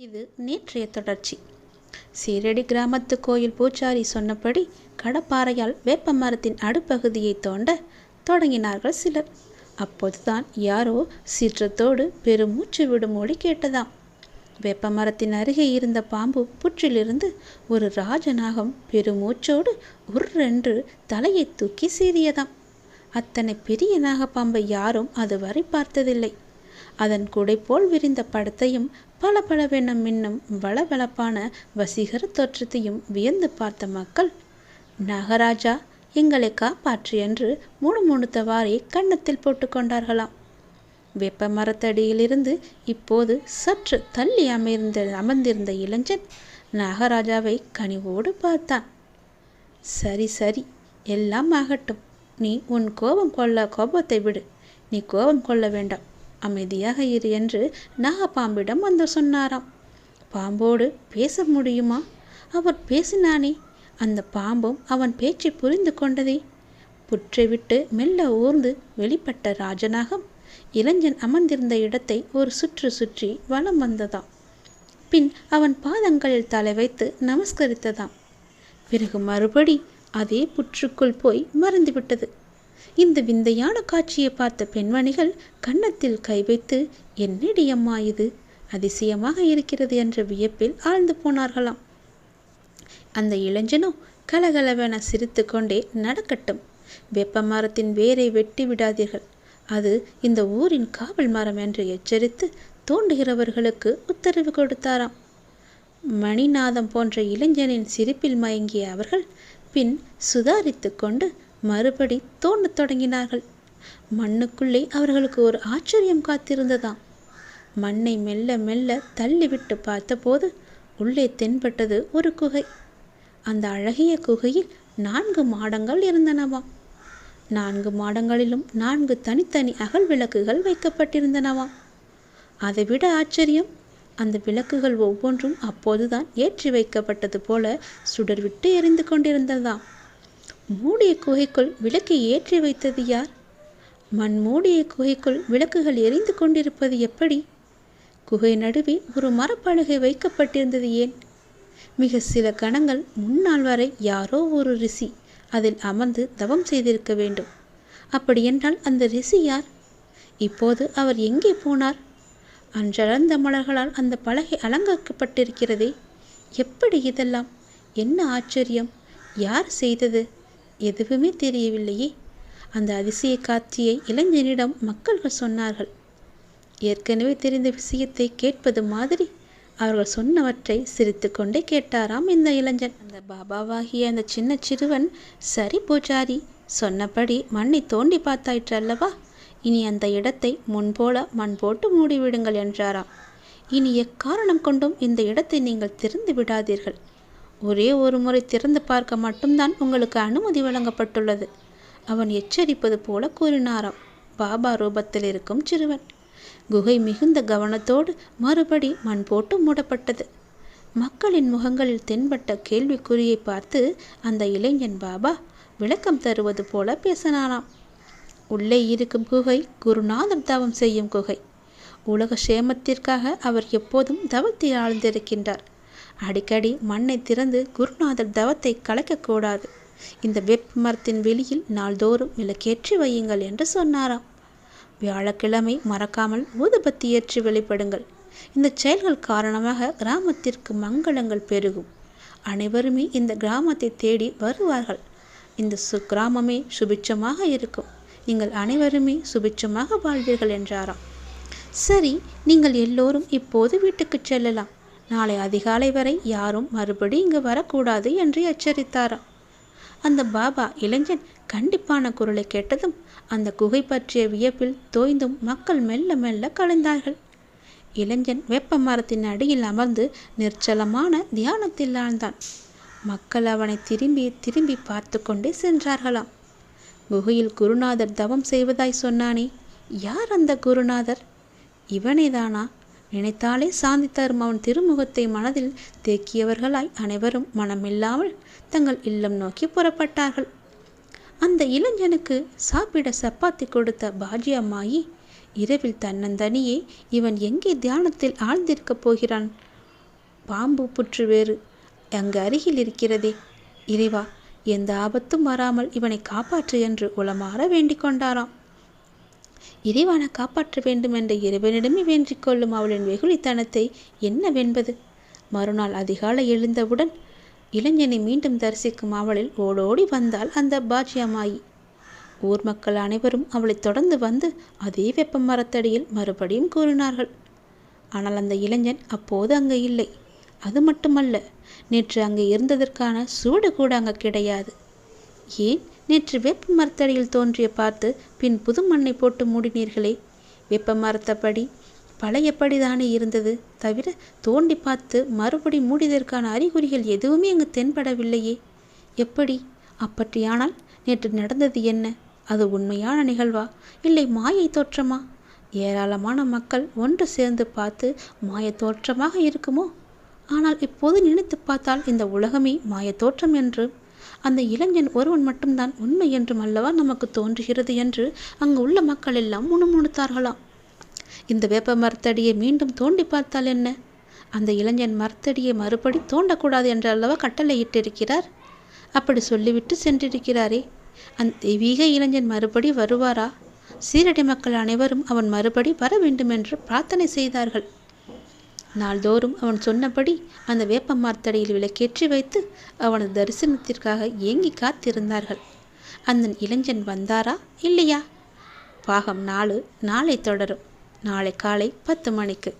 இது நேற்றைய தொடர்ச்சி. சீரடி கிராமத்து கோயில் பூச்சாரி சொன்னபடி கடப்பாறையால் வேப்ப மரத்தின் அடுப்பகுதியை தோண்ட தொடங்கினார்கள் சிலர். அப்போதுதான் யாரோ சீற்றத்தோடு பெருமூச்சு விடும் ஒளி கேட்டதாம். வேப்ப மரத்தின் அருகே இருந்த பாம்பு புற்றிலிருந்து ஒரு ராஜநாகம் பெருமூச்சோடு உர்ரென்று தலையை தூக்கி சீறியதாம். அத்தனை பெரிய நாகப்பாம்பை யாரும் அதுவரை பார்த்ததில்லை. அதன் குடை போல் விரிந்த படத்தையும் பளபளவென மின்னும் வளவளப்பான வசீகர தோற்றத்தையும் வியந்து பார்த்த மக்கள் நாகராஜா எங்களை காப்பாற்று என்று முணுமுணுத்தவாறே கன்னத்தில் போட்டுக்கொண்டார்களாம் வெப்ப மரத்தடியிலிருந்து இப்போது சற்று தள்ளி அமர்ந்த அமர்ந்திருந்த இளைஞன் நாகராஜாவை கனிவோடு பார்த்தான். சரி சரி எல்லாம் ஆகட்டும். நீ உன் கோபம் கொள்ள கோபத்தை விடு. நீ கோபம் கொள்ள வேண்டாம். அமைதியாக இரு என்று நாகப்பாம்பிடம் வந்து சொன்னாராம். பாம்போடு பேச முடியுமா? அவர் பேசினானே. அந்த பாம்பும் அவன் பேச்சை புரிந்து கொண்டதே. புற்றை விட்டு மெல்ல ஊர்ந்து வெளிப்பட்ட ராஜநாகம் இளைஞன் அமர்ந்திருந்த இடத்தை ஒரு சுற்று சுற்றி வலம் வந்ததாம். பின் அவன் பாதங்களில் தலை வைத்து நமஸ்கரித்ததாம். பிறகு மறுபடி அதே புற்றுக்குள் போய் மறந்துவிட்டது. இந்த விந்தையான காட்சியை பார்த்த பெண்மணிகள் கன்னத்தில் கை வைத்து என்னடி அம்மா இது? அதிசயமாக இருக்கிறது என்ற வியப்பில் ஆழ்ந்து போனார்களாம். அந்த இளைஞனோ கலகலவென சிரித்து கொண்டே நடக்கட்டும். வெப்ப மரத்தின் வேரை வெட்டி விடாதீர்கள். அது இந்த ஊரின் காவல் மரம் என்று எச்சரித்து தோண்டுகிறவர்களுக்கு உத்தரவு கொடுத்தாராம். மணிநாதம் போன்ற இளைஞனின் சிரிப்பில் மயங்கிய அவர்கள் பின் சுதாரித்து கொண்டு மறுபடி தோண்டத் தொடங்கினார்கள். மண்ணுக்குள்ளே அவர்களுக்கு ஒரு ஆச்சரியம் காத்திருந்ததாம். மண்ணை மெல்ல மெல்ல தள்ளிவிட்டு பார்த்தபோது உள்ளே தென்பட்டது ஒரு குகை. அந்த அழகிய குகையில் நான்கு மாடங்கள் இருந்தனவாம். நான்கு மாடங்களிலும் நான்கு தனித்தனி அகல் விளக்குகள் வைக்கப்பட்டிருந்தனவாம். அதைவிட ஆச்சரியம் அந்த விளக்குகள் ஒவ்வொன்றும் அப்போதுதான் ஏற்றி வைக்கப்பட்டது போல சுடர்விட்டு எரிந்து கொண்டிருந்ததாம். மூடிய குகைக்குள் விளக்கை ஏற்றி வைத்தது யார்? மண் மூடிய குகைக்குள் விளக்குகள் எரிந்து கொண்டிருப்பது எப்படி? குகை நடுவே ஒரு மரப்பலகை வைக்கப்பட்டிருந்தது ஏன்? மிக சில கணங்கள் முன்னால் வரை யாரோ ஒரு ரிஷி அதில் அமர்ந்து தவம் செய்திருக்க வேண்டும். அப்படியென்றால் அந்த ரிஷி யார்? இப்போது அவர் எங்கே போனார்? அன்றளர்ந்த மலர்களால் அந்த பலகை அலங்கரிக்கப்பட்டிருக்கிறதே. எப்படி இதெல்லாம்? என்ன ஆச்சரியம்? யார் செய்தது? எதுவுமே தெரியவில்லையே. அந்த அதிசய காட்சியை இளைஞனிடம் மக்கள்கள் சொன்னார்கள். ஏற்கனவே தெரிந்த விஷயத்தை கேட்பது மாதிரி அவர்கள் சொன்னவற்றை சிரித்து கொண்டே கேட்டாராம் இந்த இளைஞன். அந்த பாபாவாகிய அந்த சின்ன சிறுவன் சரி பூஜாரி சொன்னபடி மண்ணை தோண்டி பார்த்தாயிற்று அல்லவா இனி அந்த இடத்தை முன்போல மண் போட்டு மூடிவிடுங்கள் என்றாராம். இனி எக்காரணம் கொண்டும் இந்த இடத்தை நீங்கள் திறந்து விடாதீர்கள். ஒரே ஒரு முறை திறந்து பார்க்க மட்டும்தான் உங்களுக்கு அனுமதி வழங்கப்பட்டுள்ளது. அவன் எச்சரிப்பது போல கூறினாராம். பாபா ரூபத்தில் இருக்கும் சிறுவன். குகை மிகுந்த கவனத்தோடு மறுபடி மண் போட்டு மூடப்பட்டது. மக்களின் முகங்களில் தென்பட்ட கேள்விக்குறியை பார்த்து அந்த இளைஞன் பாபா விளக்கம் தருவது போல பேசினானாம் உள்ளே இருக்கும் குகை குருநாதர் தவம் செய்யும் குகை. உலக சேமத்திற்காக அவர் எப்போதும் தவத்தில் ஆழ்ந்திருக்கின்றார். அடிக்கடி மண்ணை திறந்து குருநாதர் தவத்தை கலைக்கக்கூடாது. இந்த வெப் மரத்தின் வெளியில் நாள்தோறும் விளக்கேற்றி வையுங்கள் என்று சொன்னாராம். வியாழக்கிழமை மறக்காமல் ஊதுபத்தி ஏற்றி வெளிப்படுங்கள். இந்த செயல்கள் காரணமாக கிராமத்திற்கு மங்களங்கள் பெருகும். அனைவருமே இந்த கிராமத்தை தேடி வருவார்கள். இந்த சு கிராமமே சுபிட்சமாக இருக்கும். நீங்கள் அனைவருமே சுபிட்சமாக வாழ்வீர்கள் என்றாராம். சரி நீங்கள் எல்லோரும் இப்போது வீட்டுக்கு செல்லலாம். நாளை அதிகாலை வரை யாரும் மறுபடி இங்கு வரக்கூடாது என்று எச்சரித்தாராம். அந்த பாபா இளைஞன் கண்டிப்பான குரலை கேட்டதும் அந்த குகை பற்றிய வியப்பில் தோய்ந்தும் மக்கள் மெல்ல மெல்ல கலைந்தார்கள். இளைஞன் வேப்ப மரத்தின் அடியில் அமர்ந்து நிர்ச்சலமான தியானத்தில் ஆழ்ந்தான். மக்கள் அவனை திரும்பி திரும்பி பார்த்து கொண்டே சென்றார்களாம். குகையில் குருநாதர் தவம் செய்வதாய் சொன்னானே யார் அந்த குருநாதர்? இவனேதானா? நினைத்தாலே சாந்தி தரும் அவன் திருமுகத்தை மனதில் தேக்கியவர்களாய் அனைவரும் மனமில்லாமல் தங்கள் இல்லம் நோக்கி புறப்பட்டார்கள். அந்த இளைஞனுக்கு சாப்பிட சப்பாத்தி கொடுத்த பாஜி அம்மாயி இரவில் தன்னந்தனியே இவன் எங்கே தியானத்தில் ஆழ்ந்திருக்கப் போகிறான்? பாம்பு புற்று வேறு அங்கு அருகில் இருக்கிறதே? இறைவா எந்த ஆபத்தும் வராமல் இவனை காப்பாற்று என்று உளமாற வேண்டிக் கொண்டாராம். இறைவான காப்பாற்ற வேண்டும் என்ற இறைவனிடமே வேண்டிக் கொள்ளும் அவளின் வெகுளித்தனத்தை என்னவென்பது? மறுநாள் அதிகாலை எழுந்தவுடன் இளைஞனை மீண்டும் தரிசிக்கும் அவளில் ஓடோடி வந்தாள் அந்த பாஜ்யமாயி ஊர் மக்கள் அனைவரும் அவளை தொடர்ந்து வந்து அதே வெப்ப மரத்தடியில் மறுபடியும் கூறினார்கள். ஆனால் அந்த இளைஞன் அப்போது அங்கே இல்லை. அது மட்டுமல்ல நேற்று அங்கே இருந்ததற்கான சூடு கூட அங்கே கிடையாது. ஏன் நேற்று வேப்ப மரத்தடியில் தோன்றிய பார்த்து பின் புது மண்ணை போட்டு மூடினீர்களே. வேப்ப மரத்தப்படி பழையப்படிதானே இருந்தது. தவிர தோண்டி பார்த்து மறுபடி மூடியதற்கான அறிகுறிகள் எதுவுமே அங்கு தென்படவில்லையே. எப்படி? அப்பற்றியானால் நேற்று நடந்தது என்ன? அது உண்மையான நிகழ்வா? இல்லை மாயை தோற்றமா? ஏராளமான மக்கள் ஒன்று சேர்ந்து பார்த்து மாய தோற்றமாக இருக்குமோ? ஆனால் இப்போது நினைத்து பார்த்தால் இந்த உலகமே மாய தோற்றம் என்று அந்த இளைஞன் ஒருவன் மட்டும்தான் உண்மை என்றும் அல்லவா நமக்கு தோன்றுகிறது என்று அங்கு உள்ள மக்கள் எல்லாம் முணுமுணுத்தார்களாம் இந்த வேப்ப மரத்தடியை மீண்டும் தோண்டி பார்த்தால் என்ன? அந்த இளைஞன் மரத்தடியை மறுபடி தோண்டக்கூடாது என்று அல்லவா கட்டளையிட்டிருக்கிறார்? அப்படி சொல்லிவிட்டு சென்றிருக்கிறாரே. அந்த தெய்வீக இளைஞன் மறுபடி வருவாரா? சீரடி மக்கள் அனைவரும் அவன் மறுபடி வர வேண்டுமென்று பிரார்த்தனை செய்தார்கள். நாள்தோறும் அவன் சொன்னபடி அந்த வேப்ப மார்த்தடியில் விளக்கேற்றி வைத்து அவனது தரிசனத்திற்காக ஏங்கி காத்திருந்தார்கள். அந்த இளைஞன் வந்தாரா இல்லையா? பாகம் நாலு நாளை தொடரும். நாளை காலை பத்து மணிக்கு.